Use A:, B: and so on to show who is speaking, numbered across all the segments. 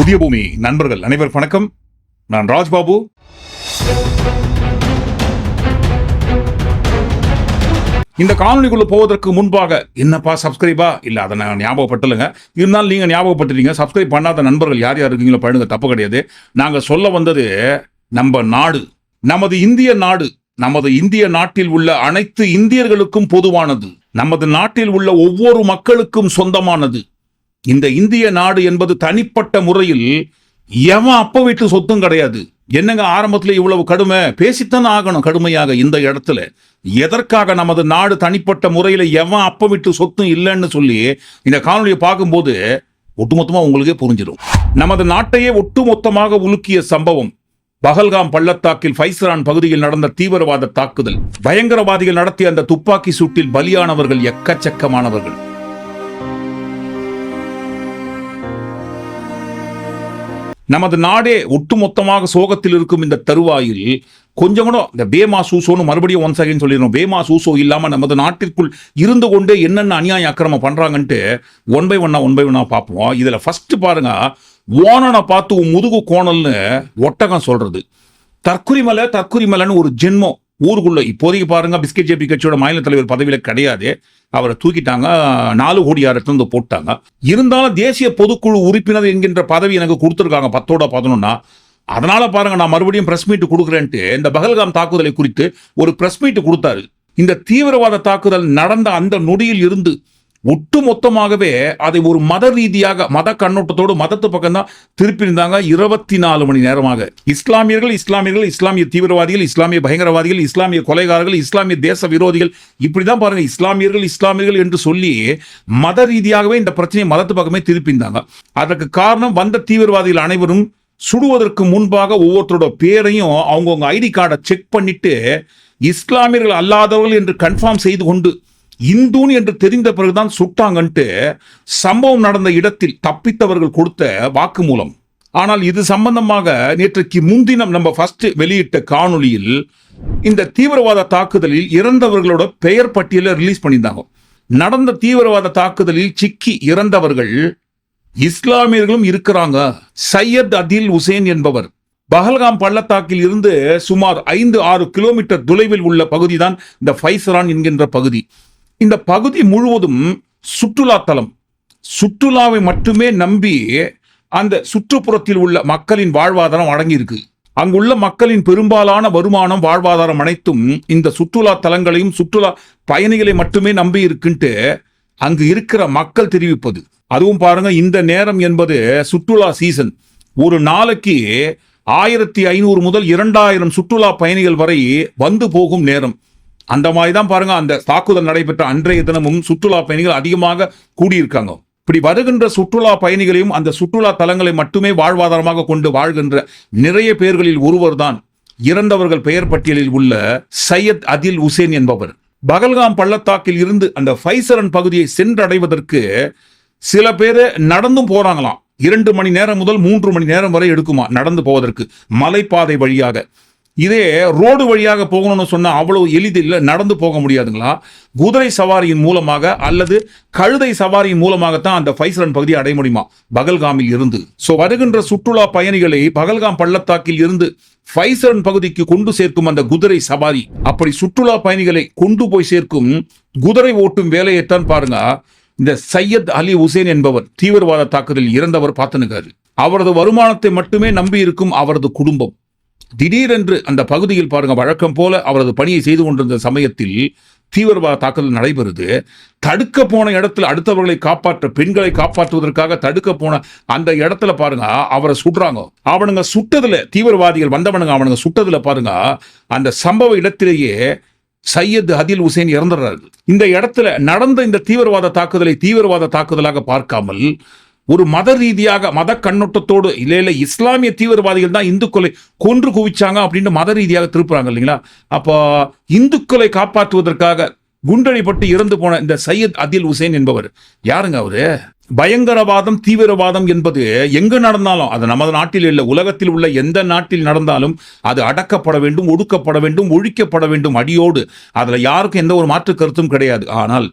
A: புதிய பூமி. நண்பர்கள் அனைவர் வணக்கம். நான் ராஜ்பாபு. இந்த காணொலிக்குள்ள போவதற்கு முன்பாக என்னப்பா சப்ஸ்கிரைபா இல்ல அதை நான் ஞாபகப்பட்டலுங்க இருந்தாலும் நீங்க ஞாபகப்பட்டுறீங்க சப்ஸ்கிரைப் பண்ணாத நண்பர்கள் யார் யார் இருக்கீங்களோ பண்ணுங்க தப்பு கிடையாது. நாங்க சொல்ல வந்தது நம்ம நாடு நமது இந்திய நாடு நமது இந்திய நாட்டில் உள்ள அனைத்து இந்தியர்களுக்கும் பொதுவானது நமது நாட்டில் உள்ள ஒவ்வொரு மக்களுக்கும் சொந்தமானது. இந்த இந்திய நாடு என்பது தனிப்பட்ட முறையில் எவன் அப்ப வீட்டு சொத்தும் கிடையாது. என்னங்க ஆரம்பத்தில் இவ்வளவு கடுமை? பேசித்தான் ஆகணும் கடுமையாக இந்த இடத்துல. எதற்காக நமது நாடு தனிப்பட்ட முறையில் எவன் அப்ப வீட்டு சொத்தும் இல்லைன்னு சொல்லி இந்த காணொலியை பார்க்கும்போது ஒட்டுமொத்தமாக உங்களுக்கே புரிஞ்சிடும். நமது நாட்டையே ஒட்டுமொத்தமாக உலுக்கிய சம்பவம். பகல்காம் பள்ளத்தாக்கில் ஃபைசரான் பகுதியில் நடந்த தீவிரவாத தாக்குதல். பயங்கரவாதிகள் நடத்திய அந்த துப்பாக்கி சூட்டில் பலியானவர்கள் எக்கச்சக்கமானவர்கள். நமது நாடே ஒட்டுமொத்தமாக சோகத்தில் இருக்கும் இந்த தருவாயில் கொஞ்சம் கூட இந்த பேமா சூசோன்னு மறுபடியும் ஒன் அகைன் சொல்லிடுறோம் பேமா சூசோ இல்லாமல் நமது நாட்டிற்குள் இருந்து கொண்டே என்னென்ன அநியாய அக்கிரமம் பண்ணுறாங்கன்ட்டு ஒன் பை ஒன்னா ஒன் பை ஒன்னா பார்ப்போம். இதில் ஃபர்ஸ்ட் பாருங்க ஓனனை பார்த்து முதுகு கோணல்னு ஒட்டகம் சொல்றது. தற்குறிமலை தற்குறிமலைன்னு ஒரு ஜென்மம். ஊருக்குள்ள இப்போதைக்கு பாருங்க பிஸ்கெட் ஜேபி கட்சியோட மாநில தலைவர் பதவியில கிடையாது. அவரை தூக்கிட்டாங்க நாலு கோடி இருந்து போட்டாங்க. இருந்தாலும் தேசிய பொதுக்குழு உறுப்பினர் என்கின்ற பதவி எனக்கு கொடுத்துருக்காங்க பத்தோட பதினொன்னா. அதனால பாருங்க நான் மறுபடியும் பிரஸ் மீட் கொடுக்குறேன்ட்டு இந்த பகல்காம் தாக்குதலை குறித்து ஒரு பிரஸ் மீட் கொடுத்தாரு. இந்த தீவிரவாத தாக்குதல் நடந்த அந்த நொடியில் இருந்து ஒட்டு மொத்தமாகவே அதை ஒரு மத ரீதியாக மத கண்ணோட்டத்தோடு மதத்து பக்கம் தான் திருப்பியிருந்தாங்க. இருபத்தி நாலு மணி நேரமாக. இஸ்லாமியர்கள் இஸ்லாமியர்கள் இஸ்லாமிய தீவிரவாதிகள் இஸ்லாமிய பயங்கரவாதிகள் இஸ்லாமிய கொலைகாரர்கள் இஸ்லாமிய தேச விரோதிகள். இப்படி தான் பாருங்க இஸ்லாமியர்கள் இஸ்லாமியர்கள் என்று சொல்லி மத ரீதியாகவே இந்த பிரச்சனையை மதத்து பக்கமே திருப்பியிருந்தாங்க. அதற்கு காரணம் வந்த தீவிரவாதிகள் அனைவரும் சுடுவதற்கு முன்பாக ஒவ்வொருத்தரோட பேரையும் அவங்கவுங்க ஐடி கார்டை செக் பண்ணிட்டு இஸ்லாமியர்கள் அல்லாதவர்கள் என்று கன்ஃபார்ம் செய்து கொண்டு இந்துன்னு என்று தெரிந்த பிறகுதான் சுட்டாங்கன்ட்டு சம்பவம் நடந்த இடத்தில் தப்பித்தவர்கள் கொடுத்த வாக்குமூலம். ஆனால் இது சம்பந்தமாக நேற்றைக்கு முன்தினம் நம்ம ஃபர்ஸ்ட் வெளியிட்ட காணொளியில் இந்த தீவிரவாத தாக்குதலில் இறந்தவர்களோட பெயர் பட்டியலை ரிலீஸ் பண்ணியிருந்தாங்க. நடந்த தீவிரவாத தாக்குதலில் சிக்கி இறந்தவர்கள் இஸ்லாமியர்களும் இருக்கிறாங்க. சையத் அதில் உசேன் என்பவர். பஹல்காம் பள்ளத்தாக்கில் இருந்து சுமார் ஐந்து ஆறு கிலோமீட்டர் தொலைவில் உள்ள பகுதிதான் இந்த ஃபைசரான் என்கின்ற பகுதி. இந்த பகுதி முழுவதும் சுற்றுலாத்தலம் சுற்றுலாவை மட்டுமே நம்பி அந்த சுற்றுப்புறத்தில் உள்ள மக்களின் வாழ்வாதாரம் அடங்கியிருக்கு. அங்குள்ள மக்களின் பெரும்பாலான வருமானம் வாழ்வாதாரம் அனைத்தும் இந்த சுற்றுலா தலங்களையும் சுற்றுலா பயணிகளை மட்டுமே நம்பி இருக்குன்ட்டு அங்கு இருக்கிற மக்கள் தெரிவிப்பது. அதுவும் பாருங்க இந்த நேரம் என்பது சுற்றுலா சீசன் ஒரு நாளைக்கு ஆயிரத்தி ஐநூறு முதல் இரண்டாயிரம் சுற்றுலா பயணிகள் வரை வந்து போகும் நேரம். அந்த மாதிரி தான் பாருங்க அந்த தாக்குதல் நடைபெற்ற அன்றைய தினமும் சுற்றுலா பயணிகள் அதிகமாக கூடியிருக்காங்க. இப்படி வருகின்ற சுற்றுலா பயணிகளையும் அந்த சுற்றுலா தலங்களை மட்டுமே வாழ்வாதாரமாக கொண்டு வாழ்கின்ற நிறைய பேர்களில் ஒருவர் தான் இறந்தவர்கள் பெயர் பட்டியலில் உள்ள சையத் அதில் உசேன் என்பவர். பகல்காம் பள்ளத்தாக்கில் இருந்து அந்த ஃபைசரன் பகுதியை சென்றடைவதற்கு சில பேர் நடந்தும் போறாங்களாம். இரண்டு மணி நேரம் முதல் மூன்று மணி நேரம் வரை எடுக்குமா நடந்து போவதற்கு. மலைப்பாதை வழியாக. இதே ரோடு வழியாக போகணும்னு சொன்னால் அவ்வளவு எளிதில் நடந்து போக முடியாதுங்களா? குதிரை சவாரியின் மூலமாக அல்லது கழுதை சவாரியின் மூலமாகத்தான் அந்த ஃபைசரன் பகுதியை அடைய முடியுமா? பகல்காமில் இருந்து. ஸோ வருகின்ற சுற்றுலா பயணிகளை பகல்காம் பள்ளத்தாக்கில் இருந்து ஃபைசரன் பகுதிக்கு கொண்டு சேர்க்கும் அந்த குதிரை சவாரி. அப்படி சுற்றுலா பயணிகளை கொண்டு போய் சேர்க்கும் குதிரை ஓட்டும் வேலையைத்தான் பாருங்க. இந்த சையத் அலி உசேன் என்பவர் தீவிரவாத தாக்குதலில் இறந்தவர் பார்த்துனுக்காரு. அவரது வருமானத்தை மட்டுமே நம்பி இருக்கும் அவரது குடும்பம். திடீரென்று அந்த பகுதியில் பாருங்க வழக்கம் போல அவரது பணியை செய்து கொண்டிருந்த சமயத்தில் தீவிரவாத தாக்குதல் நடைபெறுது. தடுக்க போன இடத்துல அடுத்தவர்களை காப்பாற்ற பெண்களை காப்பாற்றுவதற்காக தடுக்க போன அந்த இடத்துல பாருங்க அவரை சுடுறாங்க. அவனுங்க சுட்டதுல தீவிரவாதிகள் வந்தவனுங்க அவனுங்க சுட்டதுல பாருங்க அந்த சம்பவ இடத்திலேயே சையத் அதில் உசேன் இறந்துடுறாரு இந்த இடத்துல நடந்த இந்த தீவிரவாத தாக்குதலை தீவிரவாத தாக்குதலாக பார்க்காமல் ஒரு மத ரீதியாக மத கண்ணோட்டத்தோடு இல்லை இல்லை இஸ்லாமிய தீவிரவாதிகள் தான் இந்துக்களை கொன்று குவிச்சாங்க அப்படின்னு மத ரீதியாக திருப்புறாங்க இல்லைங்களா? அப்போ இந்துக்களை காப்பாற்றுவதற்காக குண்டடிப்பட்டு இறந்து போன இந்த சையத் அதில் உசேன் என்பவர் யாருங்க அவரு? பயங்கரவாதம் தீவிரவாதம் என்பது எங்கு நடந்தாலும் அது நமது நாட்டில் இல்லை உலகத்தில் உள்ள எந்த நாட்டில் நடந்தாலும் அது அடக்கப்பட வேண்டும் ஒடுக்கப்பட வேண்டும் ஒழிக்கப்பட வேண்டும் அடியோடு. அதுல யாருக்கும் எந்த ஒரு மாற்று கருத்தும் கிடையாது. ஆனால்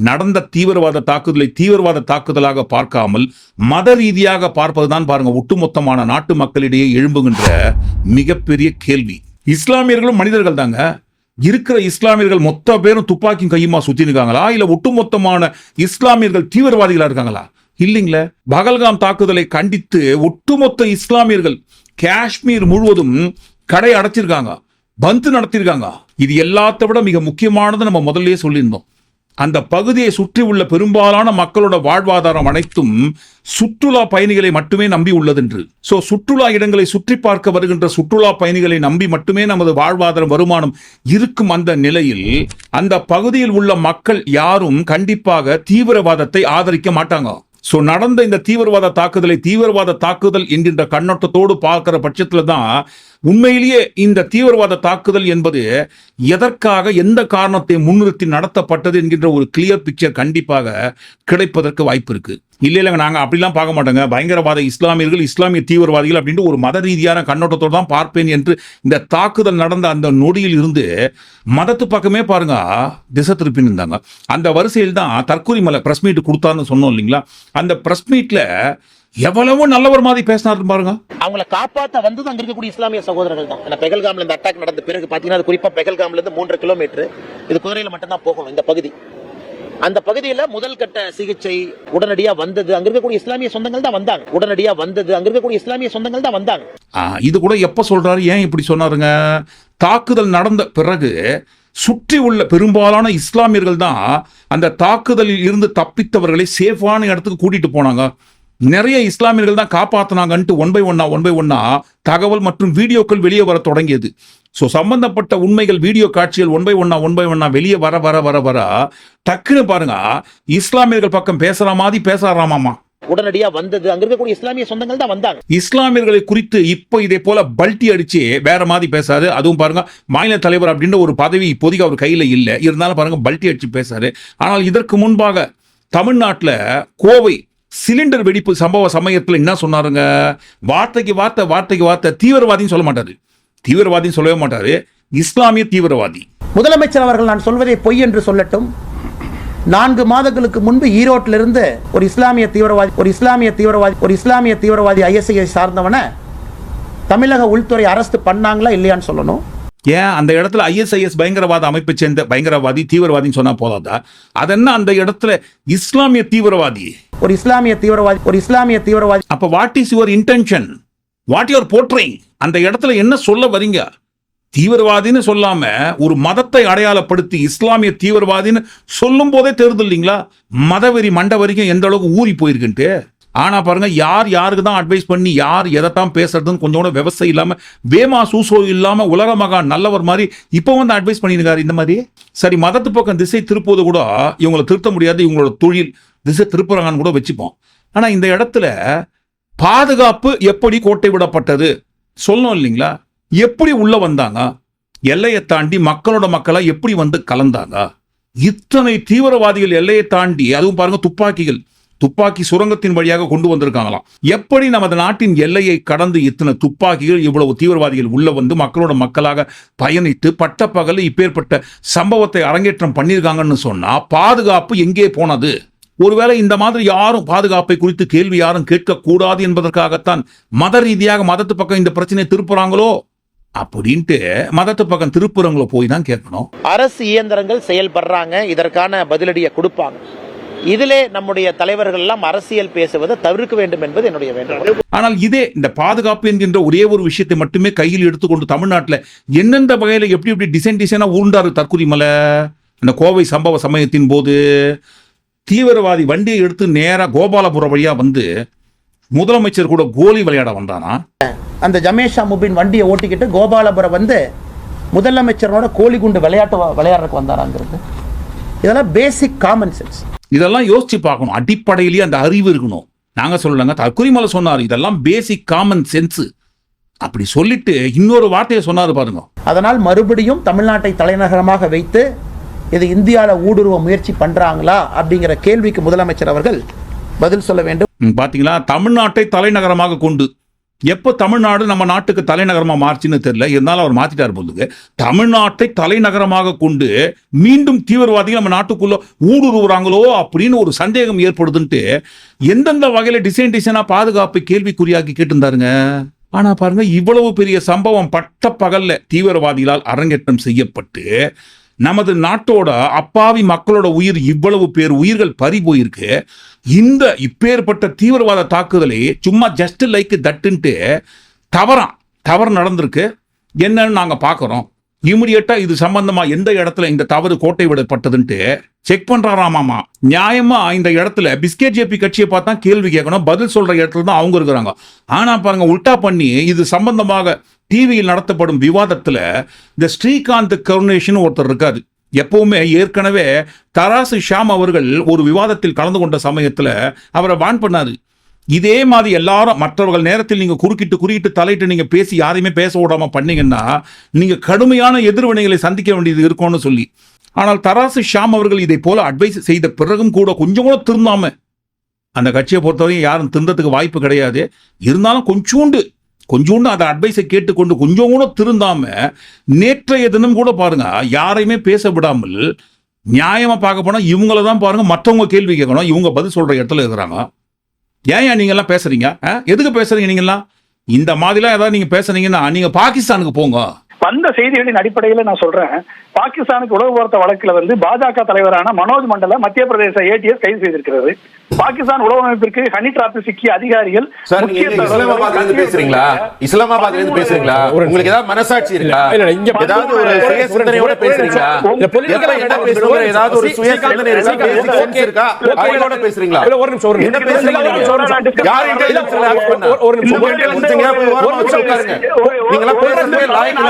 A: நடந்த தீவிரவாத தாக்குதலை தீவிரவாத தாக்குதலாக பார்க்காமல் மத ரீதியாக பார்ப்பதுதான் பாருங்க ஒட்டுமொத்தமான நாட்டு மக்களிடையே எழும்புகின்ற மிகப்பெரிய கேள்வி. இஸ்லாமியர்களும் மனிதர்கள் தாங்க. இருக்கிற இஸ்லாமியர்கள் மொத்த பேரும் துப்பாக்கியும் கையுமா சுத்தி இருக்காங்களா இல்ல ஒட்டுமொத்தமான இஸ்லாமியர்கள் தீவிரவாதிகளா இருக்காங்களா? இல்லைங்களே. பகல்காம் தாக்குதலை கண்டித்து ஒட்டுமொத்த இஸ்லாமியர்கள் காஷ்மீர் முழுவதும் கடை அடைச்சிருக்காங்க. பந்து நடத்தியிருக்காங்க இது எல்லாத்த விட மிக முக்கியமானது நம்ம முதல்லயே சொல்லியிருந்தோம். அந்த பகுதியை சுற்றி உள்ள பெரும்பாலான மக்களோட வாழ்வாதாரம் அனைத்தும் சுற்றுலா பயணிகளை மட்டுமே நம்பி உள்ளதென்று. ஸோ சுற்றுலா இடங்களை சுற்றி பார்க்க வருகின்ற சுற்றுலா பயணிகளை நம்பி மட்டுமே நமது வாழ்வாதாரம் வருமானம் இருக்கும் அந்த நிலையில் அந்த பகுதியில் உள்ள மக்கள் யாரும் கண்டிப்பாக தீவிரவாதத்தை ஆதரிக்க மாட்டாங்க. ஸோ நடந்த இந்த தீவிரவாத தாக்குதலை தீவிரவாத தாக்குதல் என்கின்ற கண்ணோட்டத்தோடு பார்க்கிற பட்சத்துல தான் உண்மையிலேயே இந்த தீவிரவாத தாக்குதல் என்பது எதற்காக எந்த காரணத்தை முன்னிறுத்தி நடத்தப்பட்டது என்கின்ற ஒரு கிளியர் பிக்சர் கண்டிப்பாக கிடைப்பதற்கு வாய்ப்பு இருக்குது இல்லை இல்லைங்க நாங்கள் அப்படிலாம் பார்க்க மாட்டோங்க. பயங்கரவாத இஸ்லாமியர்கள் இஸ்லாமிய தீவிரவாதிகள் அப்படின்ட்டு ஒரு மத ரீதியான கண்ணோட்டத்தோடு தான் பார்ப்பேன் என்று இந்த தாக்குதல் நடந்த அந்த நொடியில் இருந்து மதத்து பக்கமே பாருங்க திசை திருப்பின்னு இருந்தாங்க அந்த வரிசையில் தான் தற்கொலை மலை பிரஸ் மீட் கொடுத்தாருன்னு சொன்னோம் இல்லைங்களா? அந்த ப்ரெஸ் மீட்டில் எவ்வளவு நல்லவர் மாதிரி பேசினாரு பாருங்க.
B: அவங்கள காப்பாத்த வந்து அங்க இருக்கக்கூடிய இஸ்லாமிய சகோதரர்கள் தான். பெகல்காம்ல இந்த அட்டாக் நடந்த பிறகு பாத்தீங்கன்னா அது குறிப்பா பெகல்காம்ல இருந்து மூன்று கிலோமீட்டர் இது குதிரையில மட்டும்தான் போகணும் இந்த பகுதி. அந்த பகுதியில முதல் கட்ட சிகிச்சை உடனடியா வந்தது. அங்க இருக்கக்கூடிய இஸ்லாமிய சொந்தங்கள் தான் வந்தாங்க. உடனடியா வந்தது. அங்க இருக்கக்கூடிய இஸ்லாமிய சொந்தங்கள் தான் வந்தாங்க.
A: இது கூட எப்ப சொல்றாரு? ஏன் இப்படி சொன்னாருங்க? தாக்குதல் நடந்த பிறகு சுற்றி உள்ள பெரும்பாலான இஸ்லாமியர்கள் தான் அந்த தாக்குதலில் இருந்து தப்பித்தவர்களை சேஃபான இடத்துக்கு கூட்டிட்டு போனாங்க. நிறைய இஸ்லாமியர்கள் தான் காப்பாத்தினாங்கன்ட்டு ஒன் பை ஒன்னா ஒன் பை ஒன்னா தகவல் மற்றும் வீடியோக்கள் வெளியே வர தொடங்கியது. ஸோ சம்பந்தப்பட்ட உண்மைகள் வீடியோ காட்சிகள் ஒன் பை ஒன்னா ஒன் பை ஒன்னா வெளியே வர வர வர வர டக்குன்னு பாருங்க இஸ்லாமியர்கள் பக்கம் பேசுற மாதிரி பேசுறாமாமா
B: உடனடியா வந்தது. அங்க இருக்கக்கூடிய இஸ்லாமிய சொந்தங்கள் தான் வந்தாங்க.
A: இஸ்லாமியர்களை குறித்து இப்போ இதே போல பல்ட்டி அடிச்சு வேற மாதிரி பேசாரு. அதுவும் பாருங்க மாநில தலைவர் அப்படின்ற ஒரு பதவி இப்போதைக்கு அவர் கையில இல்லை. இருந்தாலும் பாருங்க பல்ட்டி அடிச்சு பேசாரு. ஆனால் இதற்கு முன்பாக தமிழ்நாட்டுல கோவை சிலிண்டர் வெடிப்பு சம்பவ சமயத்துல என்ன சொன்னாருங்க? வார்த்தைக்கு வார்த்தை வார்த்தைக்கு வார்த்தை தீவிரவாதின்னு சொல்ல மாட்டாரு. தீவிரவாதின்னு சொல்லவே மாட்டாரு. இஸ்லாமிய தீவிரவாதி.
C: முதலமைச்சர் அவர்கள் நான் சொல்வதை பொய் என்று சொல்லட்டும். நான்கு மாதங்களுக்கு முன்பு ஈரோட்டிலிருந்து ஒரு இஸ்லாமிய தீவிரவாதி ஒரு இஸ்லாமிய தீவிரவாதி ஒரு இஸ்லாமிய தீவிரவாதி ஐஎஸ்ஐ சார்ந்தவனை தமிழக உள்துறை அரெஸ்ட் பண்ணாங்களா இல்லையான்னு சொல்லணும்.
A: ஏன்? அந்த இடத்துல ஐஎஸ்ஐஎஸ் பயங்கரவாத அமைப்பை சேர்ந்த பயங்கரவாதி தீவிரவாதின்னு சொன்னா போதாதா? அதென்ன அந்த இடத்துல இஸ்லாமிய தீவிரவாதி?
C: ஒரு இஸ்லாமிய தீவிரவாதி ஒரு இஸ்லாமிய தீவிரவாதி.
A: அப்ப what is your intention what your portraying அந்த இடத்துல என்ன சொல்ல வரீங்க? தீவிரவாதின்னு சொல்லாம ஒரு மதத்தை அடையாளப்படுத்தி இஸ்லாமிய தீவிரவாதின்னு சொல்லும் போதே தெரிது இல்லைங்களா? மதவெறி மண்ட வரைக்கும் எந்த அளவுக்கு ஊறி போயிருக்குன்ட்டு. ஆனா பாருங்க யார் யாருக்கு தான் அட்வைஸ் பண்ணி யார் எதைத்தான் பேசுறதுன்னு கொஞ்சம் கூட விவசாயம் இல்லாம வேமா சூசோ இல்லாம உலக மகா நல்லவர் மாதிரி இப்போ வந்து அட்வைஸ் பண்ணியிருக்காரு இந்த மாதிரி? சரி மதத்து பக்கம் திசை திருப்புவது கூட இவங்களை திருத்த முடியாது இவங்களோட தொழில் திசை திருப்புறாங்கன்னு கூட வச்சுப்போம். ஆனா இந்த இடத்துல பாதுகாப்பு எப்படி கோட்டை விடப்பட்டது? சொல்லணும் இல்லைங்களா? எப்படி உள்ள வந்தாங்க? எல்லையை தாண்டி மக்களோட மக்களா எப்படி வந்து கலந்தாங்க? இத்தனை தீவிரவாதிகள் எல்லையை தாண்டி அதுவும் பாருங்க துப்பாக்கிகள் துப்பாக்கி சுரங்கத்தின் வழியாக கொண்டு வந்திருக்காங்களாம். எப்படி நமது நாட்டின் எல்லையை கடந்து இத்தனை துப்பாக்கிகள் இவ்வளவு தீவிரவாதிகள் உள்ள வந்து மக்களோட மக்களாக பயணித்து பட்டப்பகல் இப்பேற்பட்ட சம்பவத்தை அரங்கேற்றம் பண்ணியிருக்காங்கன்னு சொன்னா பாதுகாப்பு எங்கே போனது? ஒருவேளை இந்த மாதிரி யாரும் பாதுகாப்பை குறித்து கேள்வி யாரும் கேட்கக்கூடாது என்பதற்காகத்தான் மத ரீதியாக மதத்து பக்கம் இந்த பிரச்சனையை திருப்புறாங்களோ அப்படின்ட்டு மதத்து பக்கம் திருப்புறங்களோ போய் தான் கேட்கணும்.
B: அரசு இயந்திரங்கள் செயல்படுறாங்க இதற்கான பதிலடியை கொடுப்பாங்க. இதிலே நம்முடைய தலைவர்கள் எல்லாம் அரசியல் பேசுவதை தவிர்க்க வேண்டும் என்பது என்னுடைய வேண்டுகோள்.
A: ஆனால் இதே இந்த பாதுகாப்பு என்கின்ற ஒரே ஒரு விஷயத்தை மட்டுமே கையில் எடுத்துக்கொண்டு தமிழ்நாட்டில் எந்தெந்த வகையில் எப்படி எப்படி டிசைன் டிசைனாக உருண்டாரு தற்கொலை மலை அந்த கோவை சம்பவ சமயத்தின் போது தீவிரவாதி வண்டியை எடுத்து நேராக கோபாலபுரம் வழியா வந்து முதலமைச்சர் கூட கோலி விளையாட வந்தானா?
C: அந்த ஜமேஷா முபின் வண்டியை ஓட்டிக்கிட்டு கோபாலபுரம் வந்து முதலமைச்சரோட கோழிகுண்டு விளையாட்டு வ- விளையாடுறதுக்கு வந்தாராங்கிறது. இதெல்லாம் பேசிக் காமன் சென்ஸ்
A: இதெல்லாம் யோசிச்சு பார்க்கணும். அடிப்படையிலேயே அந்த அறிவு இருக்கணும். நாங்க சொல்லலங்க. தற்கொலைமலை சொன்னார். இதெல்லாம் பேசிக் காமன் சென்ஸ் அப்படி சொல்லிட்டு இன்னொரு வார்த்தையை சொன்னாரு பாருங்க.
C: அதனால் மறுபடியும் தமிழ்நாட்டை தலைநகரமாக வைத்து இது இந்தியாவில் ஊடுருவ முயற்சி பண்ணுறாங்களா அப்படிங்கிற கேள்விக்கு முதலமைச்சர் அவர்கள் பதில் சொல்ல வேண்டும்.
A: பார்த்தீங்களா தமிழ்நாட்டை தலைநகரமாக கொண்டு. எப்போ தமிழ்நாடு நம்ம நாட்டுக்கு தலைநகரமாக மாறுச்சுன்னு தெரியல. இருந்தாலும் அவர் மாற்றிட்டார் போலுங்க தமிழ்நாட்டை தலைநகரமாக கொண்டு மீண்டும் தீவிரவாதிகள் நம்ம நாட்டுக்குள்ளே ஊடுருவுறாங்களோ அப்படின்னு ஒரு சந்தேகம் ஏற்படுதுன்ட்டு எந்தெந்த வகையில் டிசைன் டிசைனாக பாதுகாப்பு கேள்விக்குறியாக்கி கேட்டிருந்தாருங்க? ஆனா பாருங்க இவ்வளவு பெரிய சம்பவம் பட்ட பகல்ல தீவிரவாதிகளால் அரங்கேற்றம் செய்யப்பட்டு நமது நாட்டோட அப்பாவி மக்களோட உயிர் இவ்வளவு பேர் உயிர்கள் பறி போயிருக்கு. இந்த இப்பேற்பட்ட தீவிரவாத தாக்குதலை சும்மா ஜஸ்ட் லைக் தட்டுன்ட்டு தவறான் தவறு நடந்திருக்கு. என்னன்னு நாங்கள் பார்க்குறோம் இமிடியட்டா இது சம்பந்தமா எந்த இடத்துல இந்த தவறு கோட்டை விடப்பட்டதுன்ட்டு செக் பண்றாராமாமா. நியாயமா இந்த இடத்துல பிஸ்கெட் ஜேபி கட்சியை பார்த்தா கேள்வி கேட்கணும் பதில் சொல்ற இடத்துல தான் அவங்க இருக்கிறாங்க. ஆனா பாருங்க உல்டா பண்ணி இது சம்பந்தமாக டிவியில் நடத்தப்படும் விவாதத்தில் இந்த ஸ்ரீகாந்த் கருணேஷன் ஒருத்தர் இருக்காரு. எப்பவுமே ஏற்கனவே தராசு ஷாம் அவர்கள் ஒரு விவாதத்தில் கலந்து கொண்ட சமயத்தில் அவரை வான் பண்ணாரு. இதே மாதிரி எல்லாரும் மற்றவர்கள் நேரத்தில் நீங்கள் குறுக்கிட்டு குறுக்கிட்டு தலையிட்டு நீங்கள் பேசி யாரையுமே பேச விடாமல் பண்ணீங்கன்னா நீங்கள் கடுமையான எதிர்வினைகளை சந்திக்க வேண்டியது இருக்கும்னு சொல்லி. ஆனால் தராசு ஷாம் அவர்கள் இதை போல அட்வைஸ் செய்த பிறகும் கூட கொஞ்சம் கூட திருந்தாம அந்த கட்சியை பொறுத்தவரைக்கும் யாரும் திருந்ததுக்கு வாய்ப்பு கிடையாது. இருந்தாலும் கொஞ்சோண்டு கொஞ்சோண்டு அந்த அட்வைஸை கேட்டுக்கொண்டு கொஞ்சம் கூட திருந்தாம நேற்றைய தினம் கூட பாருங்க யாரையுமே பேச விடாமல் நியாயமா பார்க்க போனா இவங்கள தான் பாருங்க மற்றவங்க கேள்வி கேட்கணும் இவங்க பதில் சொல்ற இடத்துல இருக்கிறாங்க. ஏன் ஏன் நீங்க எல்லாம் பேசுறீங்க? ஆ? எதுக்கு பேசுறீங்க நீங்கெல்லாம்? இந்த மாதிரிலாம் ஏதாவது நீங்க பேசுறீங்கன்னா நீங்க பாகிஸ்தானுக்கு போங்க.
D: வந்த செய்திகளின் அடிப்படையில நான் சொல்றேன். பாகிஸ்தானுக்கு உளவு பார்த்த வழக்குல வந்து பாஜக தலைவரான மனோஜ் மண்டல மத்திய பிரதேச ஏடிஎஸ் கைது செய்திருக்கிறது. பாகிஸ்தான் உளவு அமைப்பிற்கு ஹனி டிராப் சிக்கிய அதிகாரிகள்
E: நீங்க இஸ்லாமாபாத்ல இருந்து பேசுறீங்களா? இஸ்லாமாபாத்ல இருந்து பேசுறீங்களா? உங்களுக்கு ஏதாவது மனசாட்சி இருக்கா?
F: இங்க
E: ஏதாவது ஒரு சுய சிந்தனையோட பேசுறீங்களா? ஏதாவது ஒரு சுய சிந்தனை இருக்கா? அறிவோட பேசுறீங்களா?
F: ஒரு நிமிஷம், ஒரு
E: என்ன
F: நிமிஷம்.
E: பேசுறீங்க
F: இல்ல, ஒரு நிமிஷம், ஒரு நிமிஷம்.
E: யார் உட்காருங்க. நீங்களாம் பேசுறதே லாயக்கு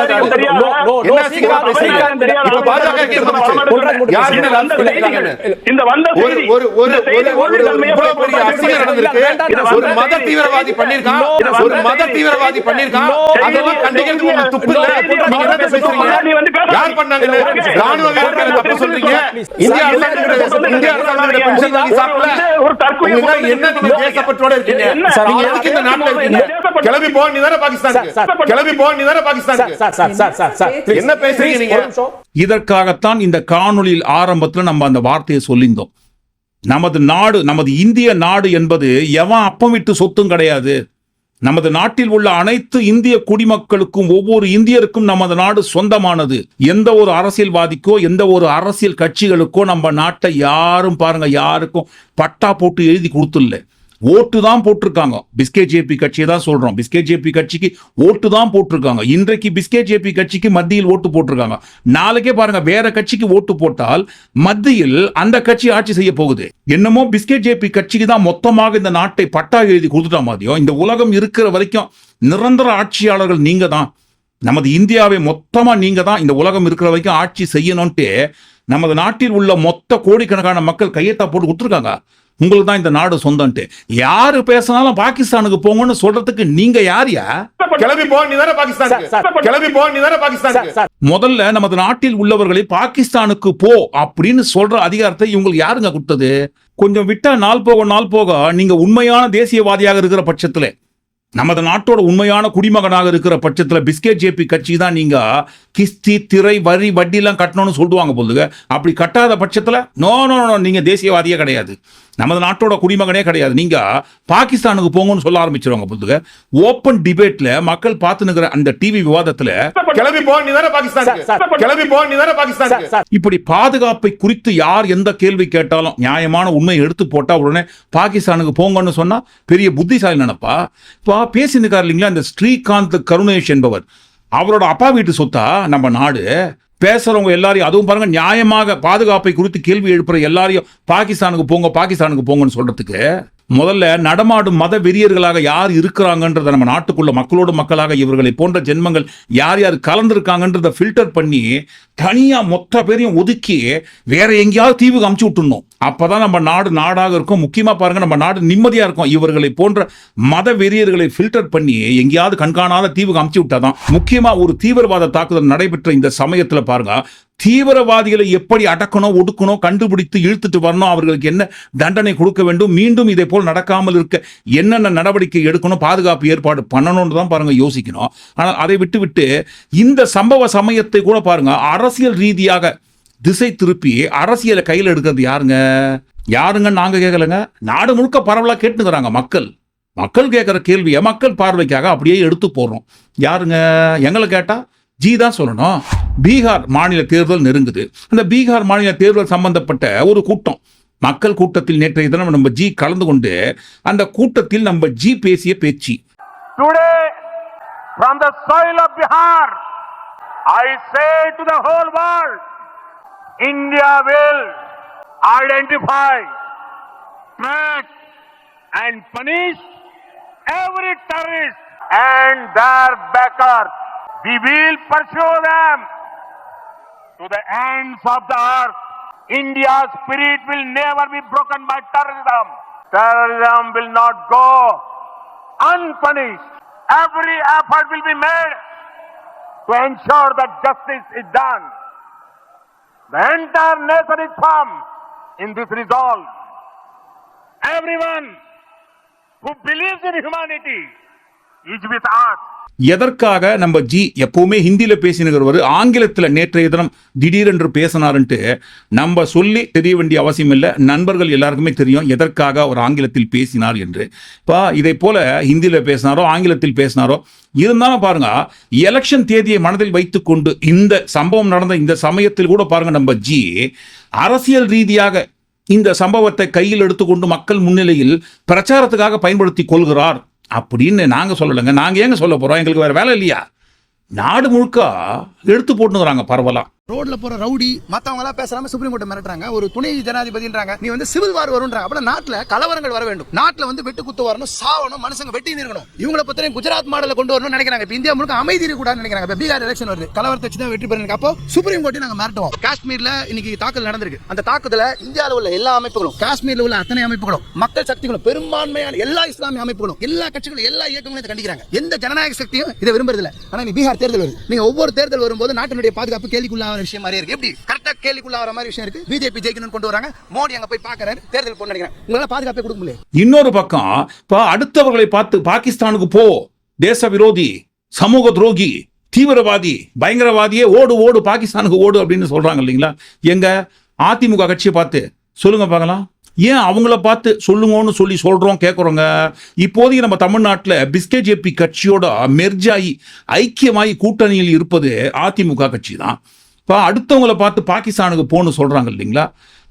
E: ஒரு மத தீவிரவாதி பண்ணிருக்கான் ஒரு மத தீவிரவாதி பண்ணிருக்கான் அதெல்லாம் கண்டிக்கிறதுக்கு உங்களுக்கு துப்பு இல்ல. நீங்க என்ன பேசுறீங்க? யார் பண்ணாங்க? ராணுவ வீரர் மேல தப்பு சொல்றீங்க? இந்திய அரசாங்கம் இந்திய அரசாங்கம் பென்ஷன் வாங்கி சாப்பிடல.
D: ஒரு தற்கொலை
E: உங்களுக்கு என்ன நீங்க தேசப்பற்றோட இருக்கீங்க?
D: என்ன?
E: நீங்க எதுக்கு இந்த நாட்டுல இருக்கீங்க கிளம்பி போ நீ தானே பாகிஸ்தானுக்கு கிளம்பி போ நீ தானே பாகிஸ்தானுக்கு
F: சார் சார் சார் சார்.
E: என்ன பேசுறீங்க நீங்க?
A: இதற்காகத்தான் இந்த காணொளியில் ஆரம்பத்தில் நம்ம அந்த வார்த்தையை சொல்லியிருந்தோம். நமது நாடு நமது இந்திய நாடு என்பது எவன் அப்பமிட்டு சொத்தும் கிடையாது. நமது நாட்டில் உள்ள அனைத்து இந்திய குடிமக்களுக்கும் ஒவ்வொரு இந்தியருக்கும் நமது நாடு சொந்தமானது. எந்த ஒரு அரசியல்வாதிக்கோ எந்த ஒரு அரசியல் கட்சிகளுக்கோ நம்ம நாட்டை யாரும் பாருங்க யாருக்கும் பட்டா போட்டு எழுதி கொடுத்துல ஓட்டு தான் போட்டிருக்காங்க. பிஸ்கே ஜேபி கட்சியை தான் சொல்றோம். பிஸ்கே ஜேபி கட்சிக்கு ஓட்டு தான் போட்டிருக்காங்க. இன்றைக்கு பிஸ்கே ஜேபி கட்சிக்கு மத்தியில் ஓட்டு போட்டிருக்காங்க. நாளைக்கே பாருங்க வேற கட்சிக்கு ஓட்டு போட்டால் மத்தியில் அந்த கட்சி ஆட்சி செய்ய போகுது. என்னமோ பிஸ்கே ஜேபி கட்சிக்கு தான் மொத்தமாக இந்த நாட்டை பட்டா எழுதி கொடுத்துட்டா மாதிரியும் இந்த உலகம் இருக்கிற வரைக்கும் நிரந்தர ஆட்சியாளர்கள் நீங்க தான். நமது இந்தியாவை மொத்தமாக நீங்க தான் இந்த உலகம் இருக்கிற வரைக்கும் ஆட்சி செய்யணும்ட்டு நமது நாட்டில் உள்ள மொத்த கோடிக்கணக்கான மக்கள் கையெழுத்தா போட்டு கொடுத்துருக்காங்க. உங்களுக்கு தான் இந்த நாடு சொந்தம்ட்டு. யாரு பேசினாலும் பாகிஸ்தானுக்கு போங்கன்னு சொல்றதுக்கு நீங்க யார்யா
E: கிளம்பி போ நீ தானே
F: சார்.
E: கிளம்பி போ நீ தானே
F: சார்
A: முதல்ல நமது நாட்டில் உள்ளவர்களை பாகிஸ்தானுக்கு போ அப்படின்னு சொல்ற அதிகாரத்தை இவங்களுக்கு யாருங்க கொடுத்தது? கொஞ்சம் விட்டா நாள் போக நாள் போக நீங்க உண்மையான தேசியவாதியாக இருக்கிற பட்சத்துல நமது நாட்டோட உண்மையான குடிமகனாக இருக்கிற பட்சத்துல பிஸ்கெட் ஜேபி கட்சி தான் நீங்க கிஸ்தி திரை வரி வட்டி எல்லாம் கட்டணும்னு சொல்லுவாங்க போதுங்க அப்படி கட்டாத பட்சத்துல நோ நோ நோ நீங்க தேசியவாதியே கிடையாது. நமது நாட்டோட குடிமகனே கிடையாது. நீங்க பாகிஸ்தானுக்கு போங்கன்னு சொல்ல ஆரம்பிச்சிருவாங்க போதுங்க ஓப்பன் டிபேட்ல மக்கள் பார்த்துனுக்கிற அந்த டிவி விவாதத்துல
E: கிளம்பி போ நீ தானே
F: சார்.
E: கிளம்பி போ நீ தானே
F: சார்
A: இப்படி பாதுகாப்பை குறித்து யார் எந்த கேள்வி கேட்டாலும் நியாயமான உண்மையை எடுத்து போட்டா உடனே பாகிஸ்தானுக்கு போங்கன்னு சொன்னா பெரிய புத்திசாலி நினைப்பா? இப்போ பேசினுக்கார் இல்லைங்களா இந்த ஸ்ரீகாந்த் கருணேஷ் என்பவர். அவரோட அப்பா வீட்டு சொத்தா நம்ம நாடு? பேசுகிறவங்க எல்லாரையும் அதுவும் பாருங்கள் நியாயமாக பாதுகாப்பை குறித்து கேள்வி எழுப்புகிற எல்லாரையும் பாகிஸ்தானுக்கு போங்க பாகிஸ்தானுக்கு போங்கன்னு சொல்கிறதுக்கு முதல்ல நடமாடும் மத வெறியர்களாக யார் இருக்கிறாங்கன்றத நம்ம நாட்டுக்குள்ள மக்களோடு மக்களாக இவர்களை போன்ற ஜென்மங்கள் யார் யார் கலந்துருக்காங்கன்றத ஃபில்டர் பண்ணி தனியாக மொத்த பேரையும் ஒதுக்கி வேற எங்கேயாவது தீவுக்கு அமுச்சு விட்டுணும் அப்போதான் நம்ம நாடு நாடாக இருக்கும். முக்கியமாக பாருங்க நம்ம நாடு நிம்மதியாக இருக்கும். இவர்களை போன்ற மத வெறியர்களை ஃபில்டர் பண்ணி எங்கேயாவது கண்காணாத தீவுக்கு அமுச்சு விட்டாதான் முக்கியமாக ஒரு தீவிரவாத தாக்குதல் நடைபெற்ற இந்த சமயத்தில் பாருங்க தீவிரவாதிகளை எப்படி அடக்கணும் ஒடுக்கணும் கண்டுபிடித்து இழுத்துட்டு வரணும் அவர்களுக்கு என்ன தண்டனை கொடுக்க வேண்டும் மீண்டும் இதே போல் நடக்காமல் இருக்க என்னென்ன நடவடிக்கை எடுக்கணும் பாதுகாப்பு ஏற்பாடு பண்ணணும்னு தான் பாருங்க யோசிக்கணும். ஆனால் அதை விட்டுவிட்டு இந்த சம்பவ சமயத்தை கூட பாருங்க அரசியல் ரீதியாக திசை திருப்பி அரசியலை கையில் எடுக்கிறது யாருங்க? யாருங்க நாங்க கேட்கலங்க? நாடு முழுக்க பரவலாக கேட்டுக்கிறாங்க மக்கள். மக்கள் கேட்குற கேள்வியை மக்கள் பார்வைக்காக அப்படியே எடுத்து போடுறோம். யாருங்க? எங்களை கேட்டால் ஜி தான் சொல்லணும் பீகார் மாநில தேர்தல் நெருங்குது அந்த பீகார் மாநில தேர்தல் சம்பந்தப்பட்ட ஒரு கூட்டம் மக்கள் கூட்டத்தில் நேற்றைய தினம் நம்ம ஜி கலந்து கொண்டு அந்த கூட்டத்தில் நம்ம ஜி பேசிய பேச்சு
G: today from the soil of Bihar I say to the whole world India will identify track and punish every terrorist and their backers We will pursue them to the ends of the earth. India's spirit will never be broken by terrorism. Terrorism will not go unpunished. Every effort will be made to ensure that justice is done. The entire nation is firm in this resolve. Everyone who believes in humanity is with us.
A: எதற்காக நம்ம G எப்பவுமே ஹிந்தியில் பேசினுங்கிறவர் ஆங்கிலத்தில் நேற்றைய தினம் திடீரென்று பேசினாருன்ட்டு நம்ம சொல்லி தெரிய வேண்டிய அவசியம் இல்லை. நண்பர்கள் எல்லாருக்குமே தெரியும் எதற்காக அவர் ஆங்கிலத்தில் பேசினார் என்று. இப்போ இதை போல ஹிந்தியில் பேசினாரோ ஆங்கிலத்தில் பேசினாரோ இருந்தாலும் பாருங்க எலெக்ஷன் தேதியை மனதில் வைத்துக்கொண்டு இந்த சம்பவம் நடந்த இந்த சமயத்தில் கூட பாருங்க நம்ம ஜி அரசியல் ரீதியாக இந்த சம்பவத்தை கையில் எடுத்துக்கொண்டு மக்கள் முன்னிலையில் பிரச்சாரத்துக்காக பயன்படுத்தி கொள்கிறார். அப்படின்னு நாங்கள் சொல்லலைங்க. நாங்கள் ஏங்க சொல்ல போகிறோம் எங்களுக்கு வேறு வேலை இல்லையா? நாடு முழுக்க எடுத்து போட்டுன்னு வராங்க பரவலாக
H: ரோட்ல போற ரவுடி மத்தவங்க எல்லாம் பேசாம சுப்ரீம் கோர்ட் மிரட்டுறாங்க. ஒரு துணை ஜனாதிபதின்றாங்க. நீ வந்து சிவில் வார் வரும்ன்றாங்க. அப்ப நாட்டுல கலவரங்கள் வர வேண்டும். நாட்டுல வந்து வெட்டு குத்து வரணும் சாவணும் மனுஷங்க வெட்டி இருக்கணும். இவங்கள பத்திரம் குஜராத் மாடல கொண்டு வரணும்னு நினைக்கிறாங்க. இப்ப இந்தியா முழுக்க அமைதி இருக்கக்கூடாதுன்னு நினைக்கிறாங்க. பீகார் எலெக்ஷன் வருது. கலவரத்தை வச்சு தான் வெற்றி பெறுங்க அப்போ சுப்ரீம் கோர்ட்டை நாங்க மிரட்டுவோம். காஷ்மீர்ல இன்னைக்கு தாக்குதல் நடந்திருக்கு. அந்த தாக்குதல இந்தியாவில் உள்ள எல்லா அமைப்புகளும் காஷ்மீர்ல உள்ள அத்தனை அமைப்புகளும் மக்கள் சக்திகளும் பெரும்பான்மையான எல்லா இஸ்லாமிய அமைப்புகளும் எல்லா கட்சிகளும் எல்லா இயக்கங்களும் இதை கண்டிக்கிறாங்க. எந்த ஜனநாயக சக்தியும் இதை விரும்புறதில்ல. ஆனா நீ பீகார் தேர்தல் வருது. நீங்க ஒவ்வொரு தேர்தல் வரும்போது நாட்டினுடைய பாதுகாப்பு கேள்விக்குள்ளான விஷயம் மாதிரி இருக்கு. எப்படி? கரெக்டா கேள்விக்குள்ளாகிற மாதிரி விஷயம் இருக்கு. பிஜேபி ஜெயிக்கணும்னு கொண்டு வராங்க. மோடி அங்க போய் பாக்குறாரு தேர்தல் போன நினைக்கிறேன். உங்களால பாதுகாப்பே கொடுக்க முடியல
A: இன்னொரு பக்கம் இப்போ அடுத்தவர்களை பார்த்து பாகிஸ்தானுக்கு போ. தேச விரோதி சமூக துரோகி தீவிரவாதி பயங்கரவாதியே ஓடு ஓடு பாகிஸ்தானுக்கு ஓடு அப்படின்னு சொல்றாங்க இல்லைங்களா? எங்க அதிமுக கட்சியை பார்த்து சொல்லுங்க பார்க்கலாம். ஏன் அவங்கள பார்த்து சொல்லுங்கன்னு சொல்லி சொல்றோம் கேட்குறோங்க இப்போதைக்கு நம்ம தமிழ்நாட்டில் பிஸ்கே ஜேபி கட்சியோட மெர்ஜாயி ஐக்கியமாகி கூட்டணியில் இருப்பது அதிமுக கட்சி தான் இப்போ அடுத்தவங்கள பார்த்து பாகிஸ்தானுக்கு போன்னு சொல்கிறாங்க இல்லைங்களா?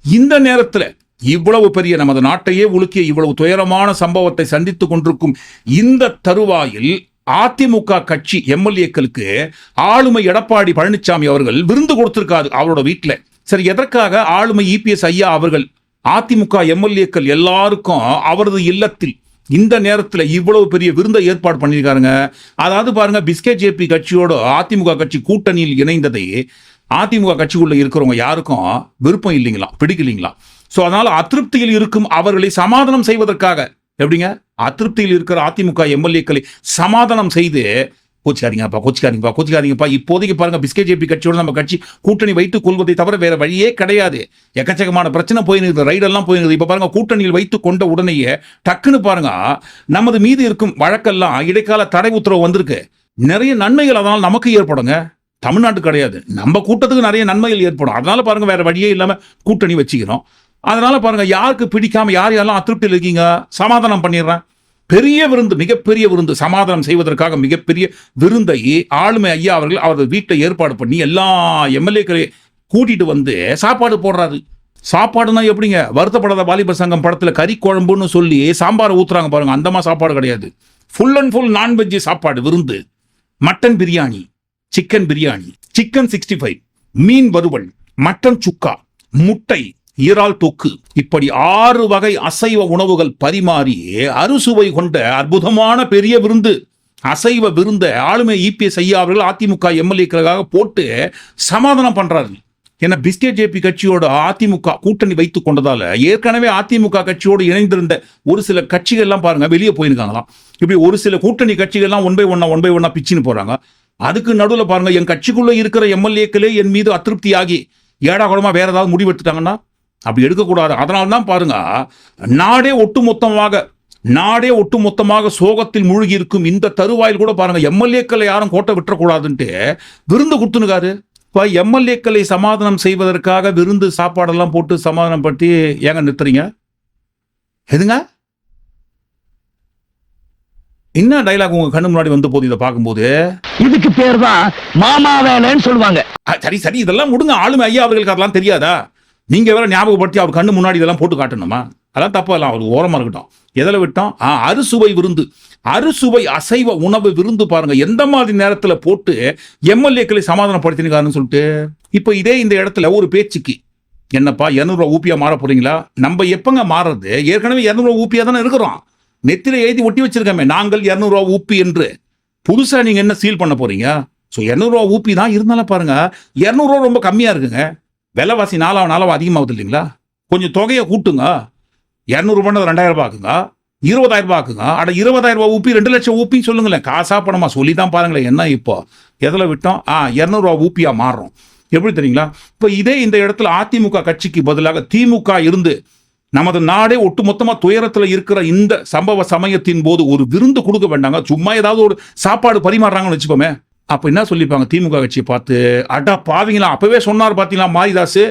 A: இந்த நேரத்தில் இவ்வளவு பெரிய நமது நாட்டையே உலுக்கிய இவ்வளவு துயரமான சம்பவத்தை சந்தித்துக் கொண்டிருக்கும் இந்த தருவாயில் அதிமுக கட்சி எம்எல்ஏக்களுக்கு ஆளுமை எடப்பாடி பழனிசாமி அவர்கள் விருந்து கொடுத்திருக்காரு அவரோட வீட்டில் சரி எதற்காக ஆளுமை இபிஎஸ் ஐயா அவர்கள் அதிமுக எம்எல்ஏக்கள் எல்லாருக்கும் அவரது இல்லத்தில் இந்த நேரத்தில் இவ்வளவு பெரிய விருந்தை ஏற்பாடு பண்ணியிருக்காருங்க? அதாவது பாருங்க பிஸ்கே ஜேபி கட்சியோட அதிமுக கட்சி கூட்டணியில் இணைந்ததை அதிமுக கட்சிக்குள்ள இருக்கிறவங்க யாருக்கும் விருப்பம் இல்லைங்களா? பிடிக்கலைங்களா? ஸோ அதனால அதிருப்தியில் இருக்கும் அவர்களை சமாதானம் செய்வதற்காக எப்படிங்க? அதிருப்தியில் இருக்கிற அதிமுக எம்எல்ஏக்களை சமாதானம் செய்து கோச்சிக்காதீங்கப்பா கோச்சிக்காதீங்கப்பா கோச்சிக்காதீங்கப்பா. இப்போதைக்கு பாருங்க பிஸ்கே ஜேபி கட்சியோட நம்ம கட்சி கூட்டணி வைத்துக் கொள்வதை தவிர வேற வழியே கிடையாது. எக்கச்சக்கமான பிரச்சனை போயிருந்தது ரைடெல்லாம் போயிருந்தது இப்போ பாருங்க கூட்டணியில் வைத்து கொண்ட உடனேயே டக்குன்னு பாருங்க நமது மீது இருக்கும் வழக்கெல்லாம் இடைக்கால தடை உத்தரவு வந்திருக்கு. நிறைய நன்மைகள் அதனால் நமக்கு ஏற்படுங்க. தமிழ்நாட்டு கிடையாது. நம்ம கூட்டத்துக்கு நிறைய நன்மைகள் ஏற்படும். அதனால பாருங்க வேற வழியே இல்லாம கூட்டணி வச்சுக்கிறோம். அதனால பாருங்க யாருக்கு பிடிக்காம யார் யாரெல்லாம் அதிருப்தியில் இருக்கீங்க சமாதானம் பண்ணிடுறேன். பெரிய விருந்து மிகப்பெரிய விருந்து சமாதானம் செய்வதற்காக மிகப்பெரிய விருந்தை ஆளுமை ஐயா அவர்கள் அவரது வீட்டை ஏற்பாடு பண்ணி எல்லா எம்எல்ஏக்களை கூட்டிட்டு வந்து சாப்பாடு போடுறாரு. சாப்பாடுனா எப்படிங்க? வருத்தப்படாத வாலிபர் சங்கம் படத்தில் கறி குழம்புன்னு சொல்லி சாம்பார் ஊத்துறாங்க பாருங்க. அந்த சாப்பாடு கிடையாது. ஃபுல் அண்ட் ஃபுல் நான்வெஜ் சாப்பாடு விருந்து. Mutton biryani chicken biryani chicken sixty five மீன் வறுவல் மட்டன் சுக்கா முட்டை ஈரால் தொக்கு. இப்படி ஆறு வகை அசைவ உணவுகள் பரிமாறி அறுசுவை கொண்ட அற்புதமான பெரிய விருந்து. அசைவ விருந்த ஆளுமை இபிஎஸ் ஐயா அவர்கள் அதிமுக எம்எல்ஏக்களுக்காக போட்டு சமாதானம் பண்றாரு. ஏன்னா பிஸ்கெட் ஜேபி கட்சியோட அதிமுக கூட்டணி வைத்துக் கொண்டதால ஏற்கனவே அதிமுக கட்சியோடு இணைந்திருந்த ஒரு சில கட்சிகள் எல்லாம் பாருங்க வெளியே போயிருக்காங்களாம். இப்படி ஒரு சில கூட்டணி கட்சிகள்லாம் ஒன் பை ஒன்னா ஒன் பை ஒன்னா பிச்சுன்னு போறாங்க. அதுக்கு நடுவில் பாருங்க என் கட்சிக்குள்ள இருக்கிற எம்எல்ஏக்களே என் மீது அதிருப்தியாகி ஏடா குடமா வேற ஏதாவது முடிவு எடுத்துட்டாங்கன்னா? அப்படி எடுக்கக்கூடாது. அதனால தான் பாருங்க நாடே ஒட்டுமொத்தமாக நாடே ஒட்டுமொத்தமாக சோகத்தில் மூழ்கி இருக்கும் இந்த தருவாயில் கூட பாருங்க எம்எல்ஏக்களை யாரும் கோட்டை விட்டுறக்கூடாதுன்ட்டு விருந்து கொடுத்துனுக்காரு. இப்போ எம்எல்ஏக்களை சமாதானம் செய்வதற்காக விருந்து சாப்பாடெல்லாம் போட்டு சமாதானம் படுத்தி ஏங்க நிறுத்துறீங்க? எதுங்க? என்ன டைலாக் உங்க கண்ணு முன்னாடி வந்து போகுது இதை பார்க்கும்போது?
F: இதுக்கு பேர் தான் மாமா வேலைன்னு சொல்லுவாங்க.
A: சரி சரி இதெல்லாம் முடுங்க. ஆளுமை ஐயா அவர்களுக்கு அதெல்லாம் தெரியாதா? நீங்க வேற ஞாபகப்படுத்தி அவர் கண்ணு முன்னாடி இதெல்லாம் போட்டு காட்டணுமா? அதெல்லாம் தப்பு எல்லாம் அவர் ஓரமா இருக்கட்டும். எதில் விட்டோம்? ஆ அறுசுவை விருந்து. அறுசுவை அசைவ உணவு விருந்து பாருங்க. எந்த மாதிரி நேரத்துல போட்டு எம்எல்ஏக்களை சமாதானப்படுத்தினுக்காருன்னு சொல்லிட்டு இப்போ இதே இந்த இடத்துல ஒரு பேச்சுக்கு என்னப்பா இரநூறுவா ஊப்பியா மாற போறீங்களா? நம்ம எப்பங்க மாறுறது? ஏற்கனவே இரநூறுவா ஊப்பியா தானே இருக்கிறோம். நெத்தில எழுதி ஒட்டி வச்சிருக்கமே. நாங்கள் இரநூறுவா ஊப்பி என்று. புதுசாக நீங்கள் என்ன சீல் பண்ண போறீங்க? ஸோ இரநூறுவா ஊப்பி தான் இருந்தாலும் பாருங்க. இரநூறுவா ரொம்ப கம்மியாக இருக்குங்க. விலைவாசி நாலாவது நாளாவ அதிகமாகுது இல்லைங்களா? கொஞ்சம் தொகையை கூட்டுங்க. இரநூறுபான்னு ரெண்டாயிரம் ரூபாய் ஆக்குங்க. இருபதாயிரம் ரூபாய் ஆக்குங்க. அட இருபதாயிரம் ரூபாய் ஊப்பி ரெண்டு லட்சம் ஊப்பின்னு சொல்லுங்களேன். காசா பணமா? சொல்லி தான் பாருங்களேன். என்ன இப்போ? எதில் விட்டோம்? ஆ இரநூறுவா ஊப்பியாக மாறுறோம். எப்படி தெரியுங்களா? இப்போ இதே இந்த இடத்துல அதிமுக கட்சிக்கு பதிலாக திமுக இருந்து நமது நாடே ஒட்டுமொத்தமா துயரத்துல இருக்கிற இந்த சம்பவ சமயத்தின் போது ஒரு விருந்து கொடுக்க வேண்டாங்க. சும்மா ஏதாவது ஒரு சாப்பாடு பரிமாறுறாங்கன்னு வச்சுக்கோமே. அப்ப என்ன சொல்லிப்பாங்க? திமுக கட்சியை பார்த்து அடா பாவீங்களா அப்பவே சொன்னார் பாத்தீங்களா மாரிதாஸ்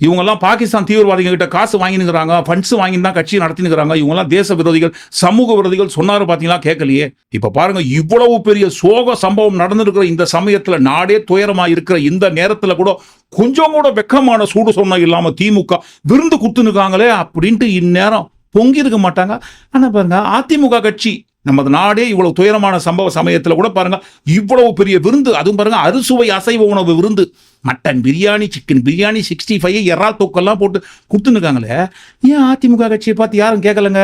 A: இவங்கெல்லாம் பாகிஸ்தான் தீவிரவாதிகள் கிட்ட காசு வாங்கினுங்கிறாங்க ஃபண்ட்ஸ் வாங்கி தான் கட்சி நடத்தினுங்கிறாங்க. இவங்கெல்லாம் தேச விரோதிகள் சமூக விரோதிகள் சொன்னாரு பார்த்தீங்களா கேட்கலையே. இப்போ பாருங்க இவ்வளவு பெரிய சோக சம்பவம் நடந்திருக்கிற இந்த சமயத்தில் நாடே துயரமாக இருக்கிற இந்த நேரத்தில் கூட கொஞ்சம் கூட வெக்கமான சூடு சொன்ன இல்லாமல் திமுக விருந்து குத்துனுக்காங்களே அப்படின்ட்டு இந்நேரம் பொங்கி இருக்க மாட்டாங்க. ஆனால் பாருங்க அதிமுக கட்சி நமது நாடே இவ்வளவு துயரமான சம்பவ சமயத்தில் கூட பாருங்க இவ்வளவு பெரிய விருந்து அதுவும் பாருங்க அறுசுவை அசைவ உணவு விருந்து mutton biryani chicken biryani sixty five எறால் தொக்கெல்லாம் போட்டு கொடுத்துருக்காங்களே ஏன் அதிமுக கட்சியை பார்த்து யாரும் கேட்கலங்க?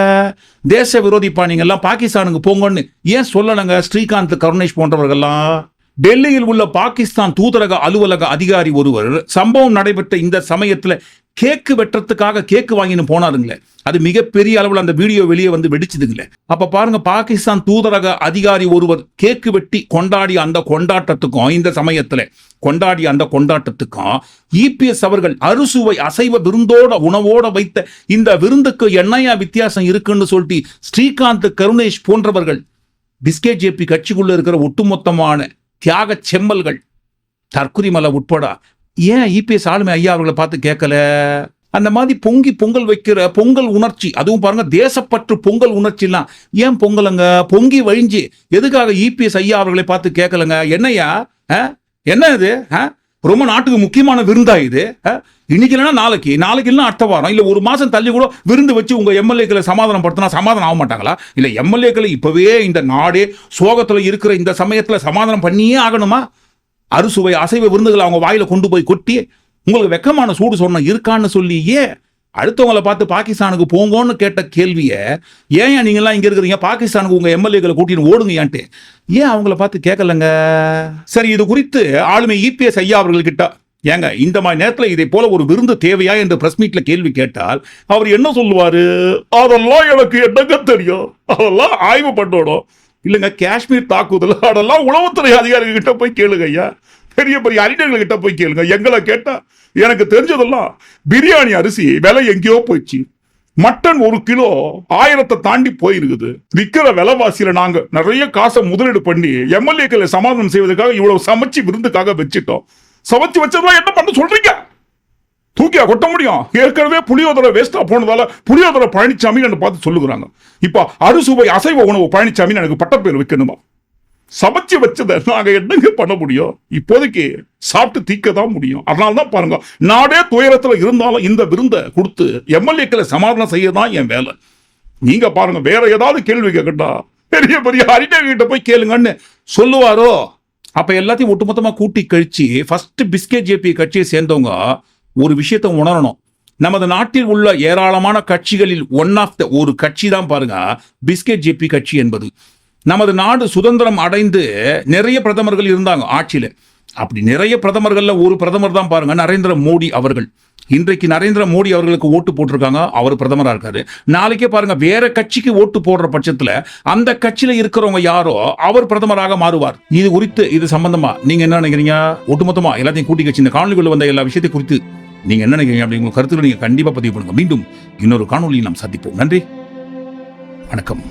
A: தேச விரோதிப்பா பாணிங்கள்லாம் பாகிஸ்தானுக்கு போங்கன்னு ஏன் சொல்லலைங்க? ஸ்ரீகாந்த் கருணேஷ் போன்றவர்கள்லாம். டெல்லியில் உள்ள பாகிஸ்தான் தூதரக அலுவலக அதிகாரி ஒருவர் சம்பவம் நடைபெற்ற இந்த சமயத்தில் கேக்கு வெட்டுறதுக்காக கேக்கு வாங்கின்னு போனாருங்களே. அது மிகப்பெரிய அளவில் அந்த வீடியோ வெளியே வந்து வெடிச்சுதுங்களே. அப்ப பாருங்க பாகிஸ்தான் தூதரக அதிகாரி ஒருவர் கேக்கு வெட்டி கொண்டாடிய அந்த கொண்டாட்டத்துக்கும் இந்த சமயத்துல கொண்டாடிய அந்த கொண்டாட்டத்துக்கும் இபிஎஸ் அவர்கள் அறுசுவை அசைவ விருந்தோட உணவோட வைத்த இந்த விருந்துக்கு என்னையா வித்தியாசம் இருக்குன்னு சொல்லிட்டு ஸ்ரீகாந்த் கருணேஷ் போன்றவர்கள் பிஸ்கெட் ஜேபி கட்சிக்குள்ள இருக்கிற ஒட்டுமொத்தமான தியாக செம்மல்கள் தற்குறிமலை உட்பட ஏன் இபிஎஸ் ஆளுமை ஐயா அவர்களை பார்த்து கேட்கல? அந்த மாதிரி பொங்கி பொங்கல் வைக்கிற பொங்கல் உணர்ச்சி அதுவும் பாருங்க தேசப்பற்று பொங்கல் உணர்ச்சிலாம். ஏன் பொங்கலுங்க? பொங்கி வழிஞ்சு. எதுக்காக இபிஎஸ் ஐயா அவர்களை பார்த்து கேட்கலங்க என்னையா ஆ? என்ன இது? ஆ? ரொம்ப நாட்டுக்கு முக்கியமான விருந்தா இது? ஆ? இன்னைக்கு இல்லைன்னா நாளைக்கு. நாளைக்கு இல்லைன்னா அடுத்த வாரம். இல்லை ஒரு மாதம் தள்ளி கூட விருந்து வச்சு உங்கள் எம்எல்ஏக்களை சமாதானம் படுத்தினா சமாதானம் ஆக மாட்டாங்களா? இல்லை எம்எல்ஏக்களை இப்போவே இந்த நாடே சோகத்தில் இருக்கிற இந்த சமயத்தில் சமாதானம் பண்ணியே ஆகணுமா? அறுசுவை அசைவ விருந்துகளை அவங்க வாயில் கொண்டு போய் கொட்டி உங்களுக்கு வெக்கமான சூடு சொன்ன இருக்கான்னு சொல்லி ஏன் அடுத்தவங்கள பார்த்து பாகிஸ்தானுக்கு போங்கன்னு கேட்ட கேள்வியை ஏன் நீங்களாம் இங்கே இருக்கிறீங்க? பாகிஸ்தானுக்கு உங்கள் எம்எல்ஏக்களை கூட்டின்னு ஓடுங்கயான்ட்டு ஏன் அவங்கள பார்த்து கேட்கலங்க? சரி இது குறித்து ஆளுமை இபிஎஸ் ஐயா அவர்கள்கிட்ட ஏங்க இந்த மாதிரி நேரத்தில் இதை போல ஒரு விருந்து தேவையா என்று பிரஸ் மீட்ல கேள்வி கேட்டால் அவர் என்ன சொல்லுவாரு? அதெல்லாம் எனக்கு என்னங்க தெரியும்? அதெல்லாம் ஆய்வு பண்ணணும். இல்லைங்க காஷ்மீர் தாக்குதல் அதெல்லாம் உளவுத்துறை அதிகாரிகள் கிட்ட போய் கேளுங்க ஐயா. பெரிய பெரிய அறிஞர்கள் கிட்ட போய் கேளுங்க. எங்களை கேட்டா எனக்கு தெரிஞ்சதெல்லாம் பிரியாணி அரிசி விலை எங்கேயோ போயிடுச்சு. மட்டன் ஒரு கிலோ ஆயிரத்தை தாண்டி போயிருக்குது. விக்கிற விலைவாசியில நாங்க நிறைய காசை முதலீடு பண்ணி எம்எல்ஏக்களை சமாதானம் செய்வதற்காக இவ்வளவு சமைச்சு விருந்துக்காக வச்சுட்டோம். சமைச்சு வச்சதெல்லாம் என்ன பண்ண சொல்றீங்க? தூக்கியா கொட்ட முடியும்? ஏற்கனவே புளியோதரை வேஸ்டா போனதால புளியோதரை பழனிசாமி பார்த்து சொல்லுகிறாங்க. இப்ப அறுசுவை அசைவ உணவு பழனிசாமி எனக்கு பட்டப்பேர் வைக்கணுமா? சமைச்சு வச்சதை நாங்க என்னங்க பண்ண முடியும்? இப்போதைக்கு சாப்பிட்டு தீக்க தான் முடியும். அதனால தான் பாருங்க நாடே துயரத்துல இருந்தாலும் இந்த விருந்தை கொடுத்து எம்எல்ஏக்களை சமாதானம் செய்ய தான் என் வேலை. நீங்க பாருங்க வேற ஏதாவது கேள்வி கேட்கட்டா பெரிய பெரிய அறிஞர்கிட்ட போய் கேளுங்கன்னு சொல்லுவாரோ? அப்ப எல்லாத்தையும் ஒட்டுமொத்தமா கூட்டி கழிச்சு ஃபர்ஸ்ட் பிஸ்கே ஜேபி கட்சியை சேர்ந்தவங்க ஒரு விஷயத்தை உணரணும். நமது நாட்டில் உள்ள ஏராளமான கட்சிகளில் ஒன் ஆஃப் த ஒரு கட்சி தான் பாருங்க பிஸ்கே ஜேபி கட்சி என்பது. நமது நாடு சுதந்திரம் அடைந்து நிறைய பிரதமர்கள் இருந்தாங்க ஆட்சியில். அப்படி நிறைய பிரதமர்களில் ஒரு பிரதமர் தான் பாருங்க நரேந்திர மோடி அவர்கள். இன்றைக்கு நரேந்திர மோடி அவர்களுக்கு ஓட்டு போட்டிருக்காங்க அவர் பிரதமராக இருக்காரு. நாளைக்கே பாருங்க வேற கட்சிக்கு ஓட்டு போடுற பட்சத்தில் அந்த கட்சியில் இருக்கிறவங்க யாரோ அவர் பிரதமராக மாறுவார். இது குறித்து இது சம்பந்தமா? நீங்க என்ன நினைக்கிறீங்க? ஒட்டுமொத்தமா எல்லாத்தையும் கூட்டி கட்சி இந்த காணொலிக்குள்ள வந்த எல்லா விஷயத்தை குறித்து நீங்க என்ன நினைக்கிறீங்க அப்படிங்கிற கருத்துக்களை நீங்க கண்டிப்பா பதிவு பண்ணுங்க. மீண்டும் இன்னொரு காணொலியை நாம் சந்திப்போம். நன்றி. வணக்கம்.